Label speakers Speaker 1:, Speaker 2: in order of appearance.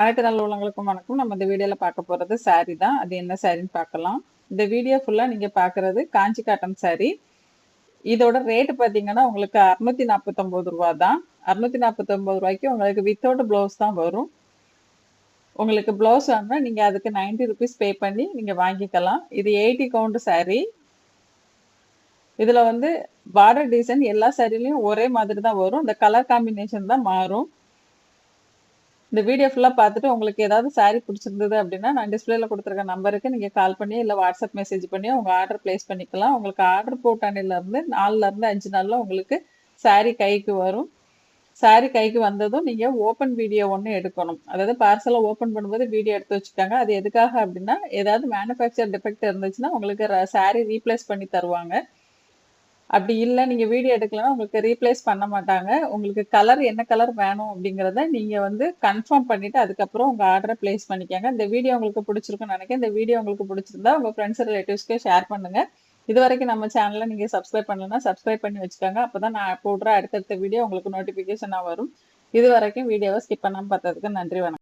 Speaker 1: அனைத்து நல்ல உள்ளவங்களுக்கும் வணக்கம். நம்ம இந்த வீடியோவில் பார்க்க போகிறது saree தான். அது என்ன சாரின்னு பார்க்கலாம். இந்த வீடியோ ஃபுல்லாக நீங்கள் பார்க்குறது காஞ்சி காட்டன் saree. இதோட ரேட்டு பார்த்தீங்கன்னா உங்களுக்கு அறுநூத்தி நாற்பத்தொம்போது ரூபா தான். அறுநூத்தி நாற்பத்தொம்போது ரூபாய்க்கு உங்களுக்கு வித்தவுட் ப்ளவுஸ் தான் வரும். உங்களுக்கு ப்ளவுஸ் வாங்கினா நீங்கள் அதுக்கு நைன்டி ருபீஸ் பே பண்ணி நீங்கள் வாங்கிக்கலாம். இது எயிட்டி கவுண்ட் saree. இதில் வந்து பார்டர் டிசைன் எல்லா சாரிலையும் ஒரே மாதிரி தான் வரும். இந்த கலர் காம்பினேஷன் தான் மாறும். இந்த வீடியோ ஃபுல்லாக பார்த்துட்டு உங்களுக்கு ஏதாவது சாரீ பிடிச்சிருந்தது அப்படின்னா நான் டிஸ்பிளேல கொடுத்துருக்க நம்பருக்கு நீங்கள் கால் பண்ணி இல்லை வாட்ஸ்அப் மெசேஜ் பண்ணி உங்கள் ஆர்டர் ப்ளேஸ் பண்ணிக்கலாம். உங்களுக்கு ஆர்டர் போட்டானிலேருந்து நாலுலேருந்து அஞ்சு நாளில் உங்களுக்கு சாரீ கைக்கு வரும். சாரீ கைக்கு வந்ததும் நீங்கள் ஓப்பன் வீடியோ ஒன்று எடுக்கணும். அதாவது பார்சலை ஓப்பன் பண்ணும்போது வீடியோ எடுத்து வச்சுக்காங்க. அது எதுக்காக அப்படின்னா ஏதாவது மேனுஃபேக்சர் டிஃபெக்ட் இருந்துச்சுன்னா உங்களுக்கு சாரீ ரீப்ளேஸ் பண்ணி தருவாங்க. அப்படி இல்லை நீங்கள் வீடியோ எடுக்கலன்னா உங்களுக்கு ரீப்ளேஸ் பண்ண மாட்டாங்க. உங்களுக்கு கலர் என்ன கலர் வேணும் அப்படிங்கிறத நீங்கள் வந்து கன்ஃபார்ம் பண்ணிவிட்டு அதுக்கப்புறம் உங்கள் ஆர்டரை ப்ளேஸ் பண்ணிக்கோங்க. இந்த வீடியோ உங்களுக்கு பிடிச்சிருக்குன்னு நினைக்கிறேன். இந்த வீடியோ உங்களுக்கு பிடிச்சிருந்தா உங்கள் ஃப்ரெண்ட்ஸ் ரிலேட்டிவ்ஸ்க்கு ஷேர் பண்ணுங்கள் இது வரைக்கும் நம்ம சேனலை நீங்கள் சப்ஸ்கிரைப் பண்ணலன்னா சப்ஸ்கிரைப் பண்ணி வச்சுக்கோங்க. அப்போ தான் நான் போடுற அடுத்தடுத்த வீடியோ உங்களுக்கு நோட்டிஃபிகேஷனாக வரும். இது வரைக்கும் வீடியோவை ஸ்கிப் பண்ணாமல் பார்த்ததுக்கு நன்றி வணக்கம்.